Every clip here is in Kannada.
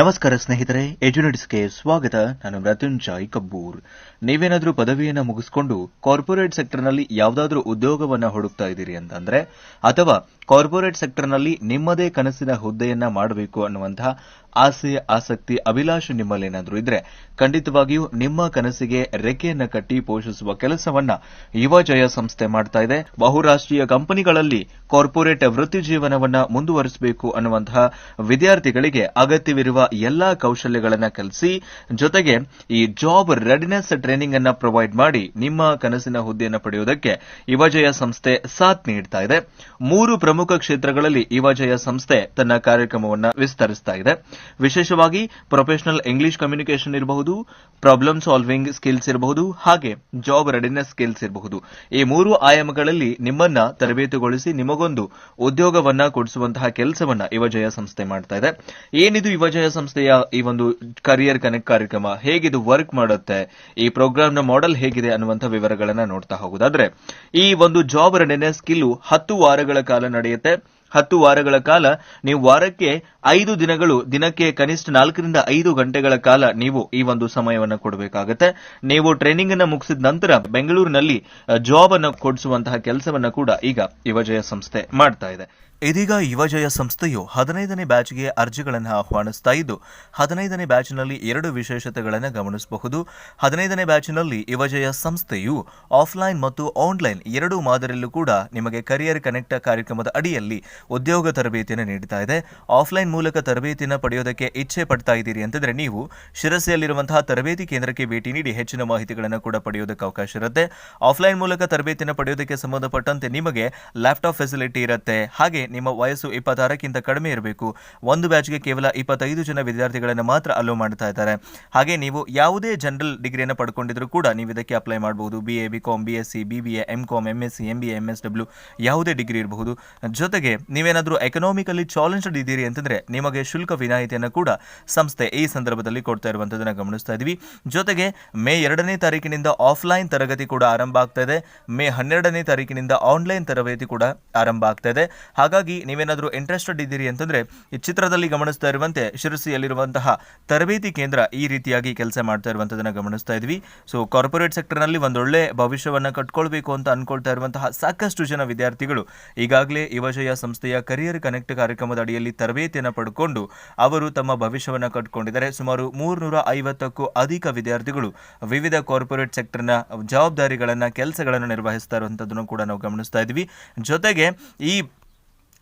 ನಮಸ್ಕಾರ ಸ್ನೇಹಿತರೆ ಎಜುನೆಟ್ಸ್ಗೆ ಸ್ವಾಗತ. ನಾನು ಮೃತ್ಯುಂಜಯ್ ಕಬ್ಬೂರ್. ನೀವೇನಾದರೂ ಪದವಿಯನ್ನು ಮುಗಿಸ್ಕೊಂಡು ಕಾರ್ಪೊರೇಟ್ ಸೆಕ್ಟರ್ನಲ್ಲಿ ಯಾವುದಾದ್ರೂ ಉದ್ಯೋಗವನ್ನ ಹುಡುಕ್ತಾ ಇದ್ದೀರಿ ಅಂತಂದ್ರೆ, ಅಥವಾ ಕಾರ್ಪೊರೇಟ್ ಸೆಕ್ಟರ್ನಲ್ಲಿ ನಿಮ್ಮದೇ ಕನಸಿನ ಹುದ್ದೆಯನ್ನ ಮಾಡಬೇಕು ಅನ್ನುವಂತಹ ಆಸೆ, ಆಸಕ್ತಿ, ಅಭಿಲಾಷೆ ನಿಮ್ಮಲ್ಲೇನಾದರೂ ಇದ್ರೆ ಖಂಡಿತವಾಗಿಯೂ ನಿಮ್ಮ ಕನಸಿಗೆ ರೆಕ್ಕೆಯನ್ನು ಕಟ್ಟಿ ಪೋಷಿಸುವ ಕೆಲಸವನ್ನ ಯುವಜಯ ಸಂಸ್ಥೆ ಮಾಡ್ತಾ ಇದೆ. ಬಹುರಾಷ್ಟ್ರೀಯ ಕಂಪನಿಗಳಲ್ಲಿ ಕಾರ್ಪೊರೇಟ್ ವೃತ್ತಿ ಜೀವನವನ್ನ ಮುಂದುವರಿಸಬೇಕು ಅನ್ನುವಂತಹ ವಿದ್ಯಾರ್ಥಿಗಳಿಗೆ ಅಗತ್ಯವಿರುವ ಎಲ್ಲಾ ಕೌಶಲ್ಯಗಳನ್ನು ಕಲಿಸಿ, ಜೊತೆಗೆ ಈ ಜಾಬ್ ರೆಡಿನೆಸ್ ಟ್ರೈನಿಂಗ್ ಅನ್ನ ಪ್ರೊವೈಡ್ ಮಾಡಿ ನಿಮ್ಮ ಕನಸಿನ ಹುದ್ದೆಯನ್ನು ಪಡೆಯುವುದಕ್ಕೆ ಯುವಜಯ ಸಂಸ್ಥೆ ಸಾಥ್ ನೀಡ್ತಾ ಇದೆ. ಮೂರು ಪ್ರಮುಖ ಕ್ಷೇತ್ರಗಳಲ್ಲಿ ಯುವಜಯ ಸಂಸ್ಥೆ ತನ್ನ ಕಾರ್ಯಕ್ರಮವನ್ನು ವಿಸ್ತರಿಸ್ತಾ ಇದೆ. ವಿಶೇಷವಾಗಿ ಪ್ರೊಫೆಷನಲ್ ಇಂಗ್ಲಿಷ್ ಕಮ್ಯುನಿಕೇಶನ್ ಇರಬಹುದು ಪ್ರಾಬ್ಲಮ್ ಸಾಲ್ವಿಂಗ್ ಸ್ಕಿಲ್ಸ್ ಇರಬಹುದು, ಹಾಗೆ ಜಾಬ್ ರೆಡಿನೆಸ್ ಸ್ಕಿಲ್ಸ್ ಇರಬಹುದು. ಈ ಮೂರು ಆಯಾಮಗಳಲ್ಲಿ ನಿಮ್ಮನ್ನ ತರಬೇತುಗೊಳಿಸಿ ನಿಮಗೊಂದು ಉದ್ಯೋಗವನ್ನ ಕೊಡಿಸುವಂತಹ ಕೆಲಸವನ್ನ ಯುವಜಯ ಸಂಸ್ಥೆ ಮಾಡ್ತಾ ಇದೆ. ಏನಿದು ಯುವಜಯ ಸಂಸ್ಥೆಯ ಈ ಒಂದು ಕರಿಯರ್ ಕನೆಕ್ಟ್ ಕಾರ್ಯಕ್ರಮ? ಹೇಗಿದು ವರ್ಕ್ ಮಾಡುತ್ತೆ? ಈ ಪ್ರೋಗ್ರಾಂನ ಮಾಡೆಲ್ ಹೇಗಿದೆ ಅನ್ನುವಂಥ ವಿವರಗಳನ್ನ ನೋಡ್ತಾ ಹೋಗೋದಾದ್ರೆ, ಈ ಒಂದು ಜಾಬ್ ರೆಡಿನೆಸ್ ಸ್ಕಿಲ್ ಹತ್ತು ವಾರಗಳ ಕಾಲ ನಡೆಯುತ್ತೆ. ಹತ್ತು ವಾರಗಳ ಕಾಲ ನೀವು ವಾರಕ್ಕೆ ಐದು ದಿನಗಳು, ದಿನಕ್ಕೆ ಕನಿಷ್ಠ ನಾಲ್ಕರಿಂದ ಐದು ಗಂಟೆಗಳ ಕಾಲ ನೀವು ಈ ಒಂದು ಸಮಯವನ್ನು ಕೊಡಬೇಕಾಗತ್ತೆ. ನೀವು ಟ್ರೈನಿಂಗ್ ಅನ್ನು ಮುಗಿಸಿದ ನಂತರ ಬೆಂಗಳೂರಿನಲ್ಲಿ ಜಾಬ್ ಅನ್ನು ಕೊಡಿಸುವಂತಹ ಕೆಲಸವನ್ನು ಕೂಡ ಈಗ ಯುವಜಯ ಸಂಸ್ಥೆ ಮಾಡ್ತಾ ಇದೆ. ಇದೀಗ ಯುವಜಯ ಸಂಸ್ಥೆಯು ಹದಿನೈದನೇ ಬ್ಯಾಚ್ಗೆ ಅರ್ಜಿಗಳನ್ನು ಆಹ್ವಾನಿಸ್ತಾ ಇದ್ದು, ಹದಿನೈದನೇ ಬ್ಯಾಚ್ನಲ್ಲಿ ಎರಡು ವಿಶೇಷತೆಗಳನ್ನು ಗಮನಿಸಬಹುದು. ಹದಿನೈದನೇ ಬ್ಯಾಚ್ನಲ್ಲಿ ಯುವಜಯ ಸಂಸ್ಥೆಯು ಆಫ್ಲೈನ್ ಮತ್ತು ಆನ್ಲೈನ್ ಎರಡೂ ಮಾದರಿಯಲ್ಲೂ ಕೂಡ ನಿಮಗೆ ಕರಿಯರ್ ಕನೆಕ್ಟ್ ಕಾರ್ಯಕ್ರಮದ ಅಡಿಯಲ್ಲಿ ಉದ್ಯೋಗ ತರಬೇತಿಯನ್ನು ನೀಡ್ತಾ ಇದೆ. ಆಫ್ಲೈನ್ ಮೂಲಕ ತರಬೇತಿಯನ್ನು ಪಡೆಯೋದಕ್ಕೆ ಇಚ್ಛೆ ಪಡ್ತಾ ಇದ್ದೀರಿ ಅಂತಂದರೆ ನೀವು ಶಿರಸಿಯಲ್ಲಿರುವಂತಹ ತರಬೇತಿ ಕೇಂದ್ರಕ್ಕೆ ಭೇಟಿ ನೀಡಿ ಹೆಚ್ಚಿನ ಮಾಹಿತಿಗಳನ್ನು ಕೂಡ ಪಡೆಯೋದಕ್ಕೆ ಅವಕಾಶ ಇರುತ್ತೆ. ಆಫ್ಲೈನ್ ಮೂಲಕ ತರಬೇತಿಯನ್ನು ಪಡೆಯೋದಕ್ಕೆ ಸಂಬಂಧಪಟ್ಟಂತೆ ನಿಮಗೆ ಲ್ಯಾಪ್ಟಾಪ್ ಫೆಸಿಲಿಟಿ ಇರುತ್ತೆ. ಹಾಗೆ ನಿಮ್ಮ ವಯಸ್ಸು ಇಪ್ಪತ್ತಾರಕ್ಕಿಂತ ಕಡಿಮೆ ಇರಬೇಕು. ಒಂದು ಬ್ಯಾಚ್ಗೆ ಕೇವಲ ಇಪ್ಪತ್ತೈದು ಜನ ವಿದ್ಯಾರ್ಥಿಗಳನ್ನು ಮಾತ್ರ ಅಲೋ ಮಾಡ್ತಾ ಇದ್ದಾರೆ. ಹಾಗೆ ನೀವು ಯಾವುದೇ ಜನರಲ್ ಡಿಗ್ರಿಯನ್ನು ಪಡ್ಕೊಂಡಿದ್ರು ಕೂಡ ನೀವು ಇದಕ್ಕೆ ಅಪ್ಲೈ ಮಾಡಬಹುದು B A B com B S C B B A M com M S C M B M S W ಯಾವುದೇ ಡಿಗ್ರಿ ಇರಬಹುದು. ಜೊತೆಗೆ ನೀವೇನಾದರೂ ಎಕನಾಮಿಕಲಿ ಚಾಲೆಂಜ್ಡ್ ಇದ್ದೀರಿ ಅಂತಂದರೆ ನಿಮಗೆ ಶುಲ್ಕ ವಿನಾಯಿತಿಯನ್ನು ಕೂಡ ಸಂಸ್ಥೆ ಈ ಸಂದರ್ಭದಲ್ಲಿ ಕೊಡ್ತಾ ಇರುವಂಥದ್ದನ್ನು ಗಮನಿಸ್ತಾ ಇದ್ವಿ. ಜೊತೆಗೆ ಮೇ ಎರಡನೇ ತಾರೀಕಿನಿಂದ ಆಫ್ಲೈನ್ ತರಗತಿ ಕೂಡ ಆರಂಭ ಆಗ್ತಾ ಇದೆ. ಮೇ ಹನ್ನೆರಡನೇ ತಾರೀಕಿನಿಂದ ಆನ್ಲೈನ್ ತರಬೇತಿ ಕೂಡ ಆರಂಭ ಆಗ್ತಾ ಇದೆ. ಹಾಗಾಗಿ ನೀವೇನಾದರೂ ಇಂಟ್ರೆಸ್ಟೆಡ್ ಇದ್ದೀರಿ ಅಂತಂದ್ರೆ ಈ ಚಿತ್ರದಲ್ಲಿ ಗಮನಿಸ್ತಾ ಇರುವಂತೆ ಶಿರಸಿಯಲ್ಲಿರುವಂತಹ ತರಬೇತಿ ಕೇಂದ್ರ ಈ ರೀತಿಯಾಗಿ ಕೆಲಸ ಮಾಡ್ತಾ ಇರುವಂಥದ್ದನ್ನು ಗಮನಿಸ್ತಾ ಇದ್ವಿ. ಸೊ ಕಾರ್ಪೊರೇಟ್ ಸೆಕ್ಟರ್ನಲ್ಲಿ ಒಂದೊಳ್ಳೆ ಭವಿಷ್ಯವನ್ನ ಕಟ್ಕೊಳ್ಬೇಕು ಅಂತ ಅನ್ಕೊಳ್ತಾ ಇರುವಂತಹ ಸಾಕಷ್ಟು ಜನ ವಿದ್ಯಾರ್ಥಿಗಳು ಈಗಾಗಲೇ ಯುವಜಯ ಸಂಸ್ಥೆಯ ಕರಿಯರ್ ಕನೆಕ್ಟ್ ಕಾರ್ಯಕ್ರಮದ ಅಡಿಯಲ್ಲಿ ತರಬೇತಿಯನ್ನು ಪಡ್ಕೊಂಡು ಅವರು ತಮ್ಮ ಭವಿಷ್ಯವನ್ನು ಕಟ್ಕೊಂಡಿದ್ದಾರೆ. ಸುಮಾರು ಮೂರ್ನೂರ ಐವತ್ತಕ್ಕೂ ಅಧಿಕ ವಿದ್ಯಾರ್ಥಿಗಳು ವಿವಿಧ ಕಾರ್ಪೊರೇಟ್ ಸೆಕ್ಟರ್ನ ಜವಾಬ್ದಾರಿಗಳನ್ನ, ಕೆಲಸಗಳನ್ನು ನಿರ್ವಹಿಸ್ತಾ ಇರುವಂಥದ್ದನ್ನು ಕೂಡ ನಾವು ಗಮನಿಸ್ತಾ ಇದ್ವಿ. ಜೊತೆಗೆ ಈ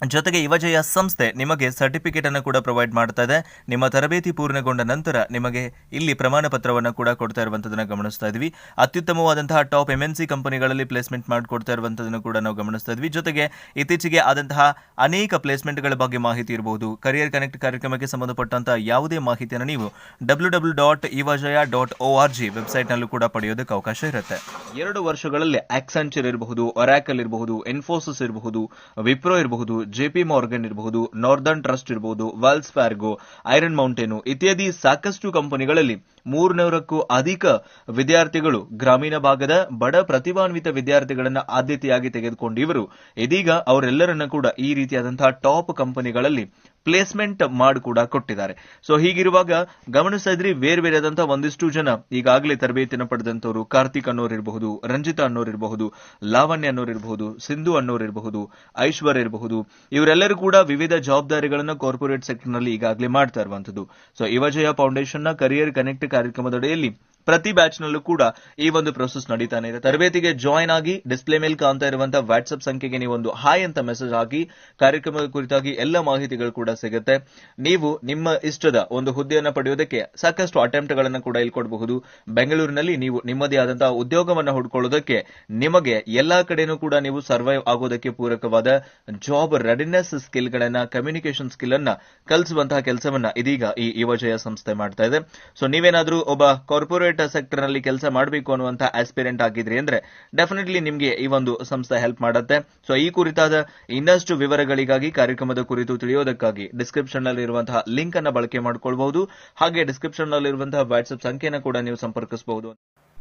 ಜೊತೆಗೆ ಯುವಜಯ ಸಂಸ್ಥೆ ನಿಮಗೆ ಸರ್ಟಿಫಿಕೇಟ್ ಅನ್ನು ಕೂಡ ಪ್ರೊವೈಡ್ ಮಾಡ್ತಾ ಇದೆ ನಿಮ್ಮ ತರಬೇತಿ ಪೂರ್ಣಗೊಂಡ ನಂತರ ನಿಮಗೆ ಇಲ್ಲಿ ಪ್ರಮಾಣ ಪತ್ರವನ್ನು ಕೂಡ ಕೊಡ್ತಾ ಇರುವಂಥದ್ದನ್ನು ಗಮನಿಸ್ತಾ ಇದ್ವಿ. ಅತ್ಯುತ್ತಮವಾದಂತಹ ಟಾಪ್ ಎಂ ಎನ್ ಸಿ ಕಂಪನಿಗಳಲ್ಲಿ ಪ್ಲೇಸ್ಮೆಂಟ್ ಮಾಡಿಕೊಡ್ತಾ ಇರುವಂಥದ್ದನ್ನು ಕೂಡ ನಾವು ಗಮನಿಸ್ತಾ ಇದ್ವಿ. ಜೊತೆಗೆ ಇತ್ತೀಚೆಗೆ ಆದಂತಹ ಅನೇಕ ಪ್ಲೇಸ್ಮೆಂಟ್ಗಳ ಬಗ್ಗೆ ಮಾಹಿತಿ ಇರಬಹುದು. ಕರಿಯರ್ ಕನೆಕ್ಟ್ ಕಾರ್ಯಕ್ರಮಕ್ಕೆ ಸಂಬಂಧಪಟ್ಟಂತಹ ಯಾವುದೇ ಮಾಹಿತಿಯನ್ನು ನೀವು W W dot Yuvajaya dot O R G ವೆಬ್ಸೈಟ್ನಲ್ಲೂ ಕೂಡ ಪಡೆಯೋದಕ್ಕೆ ಅವಕಾಶ ಇರುತ್ತೆ. ಎರಡು ವರ್ಷಗಳಲ್ಲಿ ಆಕ್ಸೆಂಚರ್ ಇರಬಹುದು ಒರಾಕಲ್ ಇರಬಹುದು ಇನ್ಫೋಸಿಸ್ ಇರಬಹುದು ವಿಪ್ರೋ ಇರಬಹುದು ಜೆಪಿ ಮಾರ್ಗನ್ ಇರಬಹುದು, ನಾರ್ದರ್ನ್ ಟ್ರಸ್ಟ್ ಇರಬಹುದು, ವಾಲ್ಸ್ ಫ್ಯಾರ್ಗೋ, ಐರನ್ ಮೌಂಟೇನು ಇತ್ಯಾದಿ ಸಾಕಷ್ಟು ಕಂಪನಿಗಳಲ್ಲಿ ಮೂರ್ನೂರಕ್ಕೂ ಅಧಿಕ ವಿದ್ಯಾರ್ಥಿಗಳು ಗ್ರಾಮೀಣ ಭಾಗದ ಬಡ ಪ್ರತಿಭಾನ್ವಿತ ವಿದ್ಯಾರ್ಥಿಗಳನ್ನ ಆದ್ಯತೆಯಾಗಿ ತೆಗೆದುಕೊಂಡಿವರು. ಇದೀಗ ಅವರೆಲ್ಲರನ್ನ ಕೂಡ ಈ ರೀತಿಯಾದಂತಹ ಟಾಪ್ ಕಂಪನಿಗಳಲ್ಲಿ ಪ್ಲೇಸ್ಮೆಂಟ್ ಮಾಡಿ ಕೂಡ ಕೊಟ್ಟಿದ್ದಾರೆ. ಸೊ ಹೀಗಿರುವಾಗ ಗಮನಿಸಿದ್ರಿ ಬೇರೆ ಬೇರೆ ಆದಂತಹ ಒಂದಿಷ್ಟು ಜನ ಈಗಾಗಲೇ ತರಬೇತಿಯನ್ನು ಪಡೆದಂತವರು ಕಾರ್ತಿಕ್ ಅನ್ನೋರು ಇರಬಹುದು ರಂಜಿತಾ ಅನ್ನೋರು ಇರಬಹುದು ಲಾವಣ್ಯ ಅನ್ನೋರು ಇರಬಹುದು ಸಿಂಧು ಅನ್ನೋರು ಇರಬಹುದು ಐಶ್ವರ್ಯ ಇರಬಹುದು, ಇವರೆಲ್ಲರೂ ಕೂಡ ವಿವಿಧ ಜವಾಬ್ದಾರಿಗಳನ್ನು ಕಾರ್ಪೊರೇಟ್ ಸೆಕ್ಟರ್ನಲ್ಲಿ ಈಗಾಗಲೇ ಮಾಡ್ತಾ ಇರುವಂತದ್ದು ಸೊ ಯುವಜಯ ಫೌಂಡೇಶನ್ನ ಕರಿಯರ್ ಕನೆಕ್ಟ್ ಕಾರ್ಯಕ್ರಮದಡಿಯಲ್ಲಿ ಪ್ರತಿ ಬ್ಯಾಚ್ ನಲ್ಲೂ ಕೂಡ ಈ ಒಂದು ಪ್ರೊಸೆಸ್ ನಡೀತಾನೆ ಇದೆ. ತರಬೇತಿಗೆ ಜಾಯ್ನ್ ಆಗಿ ಡಿಸ್ಪ್ಲೇ ಮೇಲೆ ಕಾಣ್ತಾ ಇರುವಂತಹ ವಾಟ್ಸ್ಆಪ್ ಸಂಖ್ಯೆಗೆ ನೀವು ಒಂದು ಹಾಯ್ ಅಂತ ಮೆಸೇಜ್ ಹಾಕಿ, ಕಾರ್ಯಕ್ರಮದ ಕುರಿತಾಗಿ ಎಲ್ಲ ಮಾಹಿತಿಗಳು ಕೂಡ ಸಿಗುತ್ತೆ. ನೀವು ನಿಮ್ಮ ಇಷ್ಟದ ಒಂದು ಹುದ್ದೆಯನ್ನು ಪಡೆಯೋದಕ್ಕೆ ಸಾಕಷ್ಟು ಅಟೆಂಪ್ಟ್ ಗಳನ್ನ ಕೂಡ ಇಲ್ಲಿ ಕೊಡಬಹುದು. ಬೆಂಗಳೂರಿನಲ್ಲಿ ನೀವು ನಿಮ್ಮದೇ ಆದಂತಹ ಉದ್ಯೋಗವನ್ನು ಹುಡ್ಕೊಳ್ಳೋದಕ್ಕೆ ನಿಮಗೆ ಎಲ್ಲಾ ಕಡೆನೂ ಕೂಡ ನೀವು ಸರ್ವೈವ್ ಆಗೋದಕ್ಕೆ ಪೂರಕವಾದ ಜಾಬ್ ರೆಡಿನೆಸ್ ಸ್ಕಿಲ್ ಗಳನ್ನ ಕಮ್ಯುನಿಕೇಶನ್ ಸ್ಕಿಲ್ ಅನ್ನ ಕಲಿಸುವಂತಹ ಕೆಲಸವನ್ನ ಇದೀಗ ಈ ಯುವಜಯ ಸಂಸ್ಥೆ ಮಾಡ್ತಾ ಇದೆ. ಸೊ, ನೀವೇನಾದ್ರೂ ಒಬ್ಬ ಕಾರ್ಪೊರೇಟ್ ಸೆಕ್ಟರ್ನಲ್ಲಿ ಕೆಲಸ ಮಾಡಬೇಕು ಅನ್ನುವಂತಹ ಆಸ್ಪಿರೆಂಟ್ ಆಗಿದ್ರಿ ಅಂದ್ರೆ ಡೆಫಿನೆಟ್ಲಿ ನಿಮ್ಗೆ ಈ ಒಂದು ಸಂಸ್ಥೆ ಹೆಲ್ಪ್ ಮಾಡುತ್ತೆ. ಸೊ, ಈ ಕುರಿತಾದ ಇನ್ನಷ್ಟು ವಿವರಗಳಿಗಾಗಿ ಕಾರ್ಯಕ್ರಮದ ಕುರಿತು ತಿಳಿಯೋದಕ್ಕಾಗಿ ಡಿಸ್ಕ್ರಿಪ್ಷನ್ನಲ್ಲಿ ಇರುವಂತಹ ಲಿಂಕ್ ಅನ್ನು ಬಳಕೆ ಮಾಡಿಕೊಳ್ಳಬಹುದು ಹಾಗೆ ಡಿಸ್ಕ್ರಿಪ್ಷನ್ನಲ್ಲಿ ಇರುವಂತಹ ವಾಟ್ಸ್ಆಪ್ ಸಂಖ್ಯೆಯನ್ನು ಕೂಡ ನೀವು ಸಂಪರ್ಕಿಸಬಹುದು.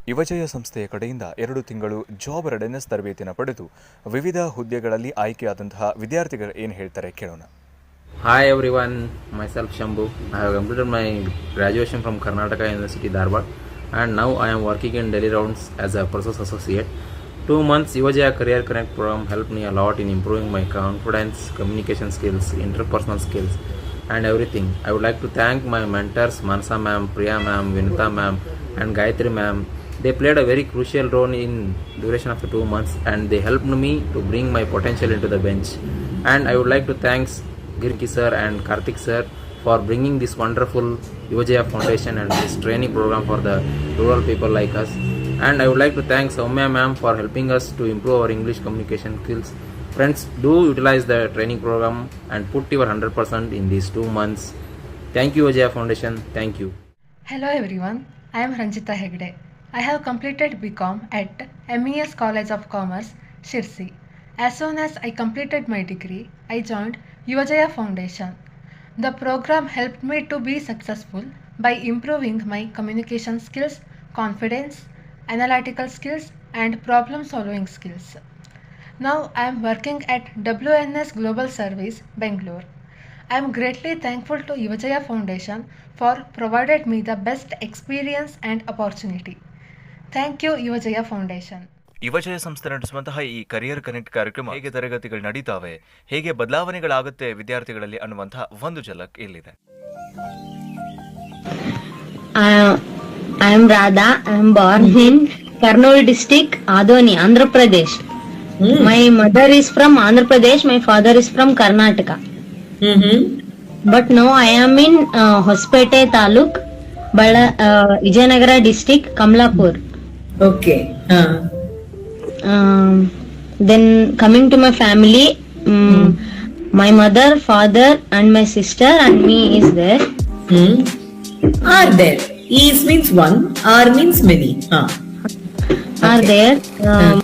ಯುವಜಯ ಸಂಸ್ಥೆಯ ಕಡೆಯಿಂದ ಎರಡು ತಿಂಗಳು ಜಾಬ್ ರೆಡಿನೆಸ್ ತರಬೇತಿಯನ್ನು ಪಡೆದು ವಿವಿಧ ಹುದ್ದೆಗಳಲ್ಲಿ ಆಯ್ಕೆಯಾದಂತಹ ವಿದ್ಯಾರ್ಥಿಗಳು ಏನು ಹೇಳ್ತಾರೆ ಕೇಳೋಣ. Hi everyone, myself Shambhu I have completed my graduation from Karnataka university Dharwad and now I am working in Delhi rounds as a process associate. Two months Yuvajaya Career Connect program helped me a lot in improving my confidence, communication skills, interpersonal skills and everything. I would like to thank my mentors Mansa ma'am, Priya ma'am, Vinita ma'am and Gayatri ma'am. They played a very crucial role in duration of the two months and they helped me to bring my potential into the bench. And I would like to thank Girki sir and Karthik sir for bringing this wonderful Yuvajaya Foundation and this training program for the rural people like us. And I would like to thank Soumya ma'am for helping us to improve our English communication skills. Friends, do utilize the training program and put your 100% in these two months. Thank you, Vijaya Foundation. Thank you. Hello everyone, I am Ranjita Hegde. I have completed BCom at MES College of Commerce, Shirsi. As soon as I completed my degree, I joined Yuvajaya Foundation. The program helped me to be successful by improving my communication skills, confidence, analytical skills, and problem solving skills. Now I am working at WNS Global Service, Bangalore. I am greatly thankful to Yuvajaya Foundation for provided me the best experience and opportunity. Thank you Yuvajaya Foundation. Yuvajaya ಸಂಸ್ಥೆ ನಡೆಸುವಂತಹ ಈ ಕರಿಯರ್ ಕನೆಕ್ಟ್ ಕಾರ್ಯಕ್ರಮ ಹೇಗೆ ತರಗತಿಗಳು ನಡೀತಾವೆ ಹೇಗೆ ಬದಲಾವಣೆಗಳಾಗುತ್ತೆ ವಿದ್ಯಾರ್ಥಿಗಳಲ್ಲಿ ಅನ್ನುವಂತಹ ಒಂದು ಝಲಕ್ ಇಲ್ಲಿದೆ I, am Radha. I am born in Karnool district, Adoni, Andhra Pradesh. My mother is from Andhra Pradesh. My father is from Karnataka. Mm-hmm. But now I am in uh, Hospete Taluk, Bala, uh, Vijayanagara district, Kamlapur. Okay. Uh, Um, then coming to my family, um, my mother, father, and my sister and me is there. hmm. Are there? Is means one, R means many. Uh. Are there. Um,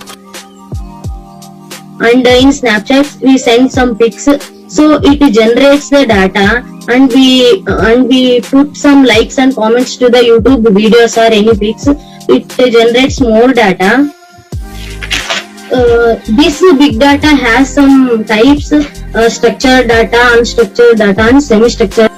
and in Snapchat we send some pics, so it generates the data, and we and we put some likes and comments to the YouTube videos or any pics. It generates more data. Uh, this big data has some types: uh, structured data, unstructured data, and semi-structured